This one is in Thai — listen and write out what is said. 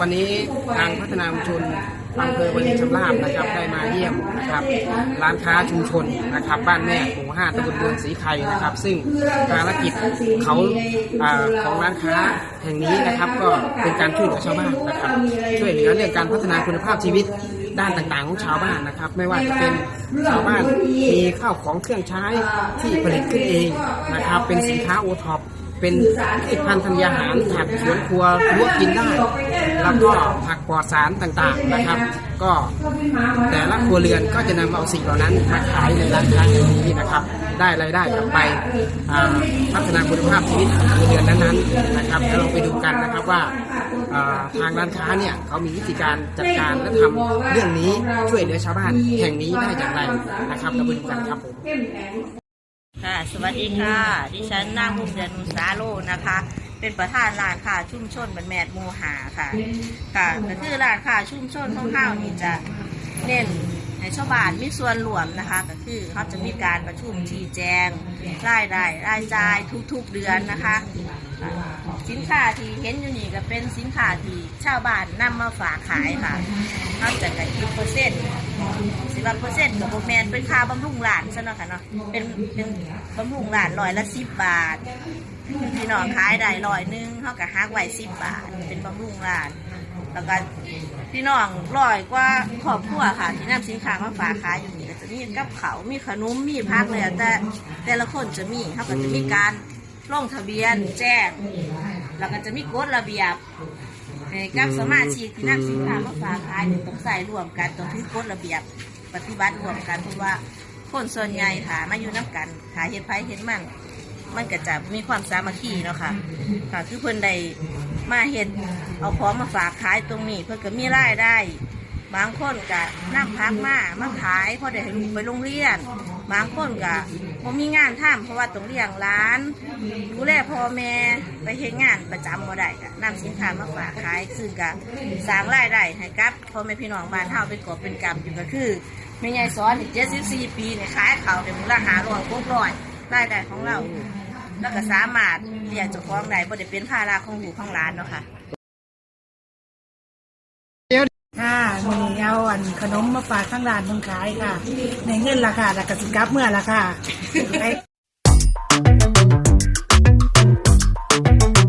วันนี้ทางพัฒนาชุมชนอำเภอวารินชำราบนะครับได้มาเยี่ยมนะครับร้านค้าชุมชนนะครับบ้านแม่หมู่ห้าตำบลเมืองศรีไทยนะครับ ซึ่งภารกิจเขาอ่าของร้านค้าแห่งนี้นะครับก็เป็นการช่วยเหลือชาวบ้านนะครับ ช่วยเหลือเรื่องการพัฒนาคุณภาพชีวิตด้านต่างๆของชาวบ้านนะครับ ไม่ว่าจะเป็นชาวบ้านมีข้าวของเครื่องใช้ที่ผลิตขึ้นเองนะครับ เป็นสินค้าโอท็อป เป็นผลิตภัณฑ์ธัญญาหารผักสวนครัวลวกกินได้ แล้วก็ผักปลอดสารต่างๆนะครับ ก็แต่ละครัวเรือนก็จะนำเอาสิ่งเหล่านั้นมาขายในร้านค้าแห่งนี้นะครับ ได้รายได้กลับไปพัฒนาคุณภาพชีวิตของครัวเรือนนั้นๆนะครับแล้วเราไปดูกันนะครับว่าอ่าทางร้านค้าเนี่ยเขามีวิธีการจัดการและทำเรื่องนี้ช่วยเหลือชาวบ้านแห่งนี้ได้อย่างไรนะครับเราไปดูกันครับผม ค่ะสวัสดีค่ะ ดิฉันนางมุกเดือนมุสาโลนะคะ เป็นประธานร้านค่ะชุ่มชนบันแมดโมูหาค่ะ ค่ะก็คือร้านค่ะชุ่มชนของข้าวนี่จะเน้น ให้ชาวบ้านมีส่วนรวมนะคะ ก็คือเขาจะมีการประชุมชี้แจงรายได้รายจ่ายทุกๆเดือนนะคะสินค้าที่เห็นอยู่นี่ก็เป็นสินค้าที่ชาวบ้านนำมาฝากขายค่ะเขาจะได้คิดเปอร์เซ็นต์สิบเปอร์เซ็นต์กับโบแมนเป็นค่าบำรุงหลานซะเนาะค่ะเนาะเป็นเป็นบำรุงหลานร้อยละสิบบาทพี่น้องขายได้ร้อยหนึงเขากับฮักไว้สิบบาท เป็นบำรุงหลาน แล้วก็พี่น้องร้อยกว่าครอบครัวค่ะ ที่นำสินค้ามาฝากขายอยู่นี่ก็จะมีกับเขาวมีขนมมีพักเลยแต่แต่ละคนจะมีเขาก็จะมีการลงทะเบียนแจ้งแล้วก็จะมีกฎระเบียบเอ่อกับสมาชิกที่นำสินค้ามาฝากขายนี่ต้องใส่ร่วมกันต้องถือกฎระเบียบปฏิบัติร่วมกันเพราะว่าคนส่วนใหญ่ค่ะมาอยู่น้ากันขายเห็ดไผ่เห็ดมัน มันก็จะมีความสามัคคีเนาะค่ะค่ะคือเพิ่นได้ มาเห็ดเอาของมาฝากขายตรงนี้ เพิ่นก็มีรายได้ บางคนก็นำพักมามาขายเพราะได้ให้ลูกไปโรงเรียน บางคนก็บ่มีงานทำเพราะว่าต้องเลี้ยงร้านดูแลพ่อแม่ไปเฮ็ดงานประจำบ่ได้ก็นำสินค้ามาฝากขายซึ่งก็สร้างรายได้ให้กับพ่อแม่พี่น้องบ้านเฮาเป็นกอบเป็นกำอยู่ก็คือแม่ยายสอนนี่ปีเนี่ยขายข้าวได้มื้อละ500 600รายได้ของเรา แล้วก็สามารถเลี้ยงเจ้าของได้บ่ได้เป็นภาระของลูกของหลานเนาะค่ะ ค่ะมีเอาอันขนมมาฝากข้างร้านเพิ่งขายค่ะ ในเงินราคาแล้วก็สิกลับเมื่อละค่ะ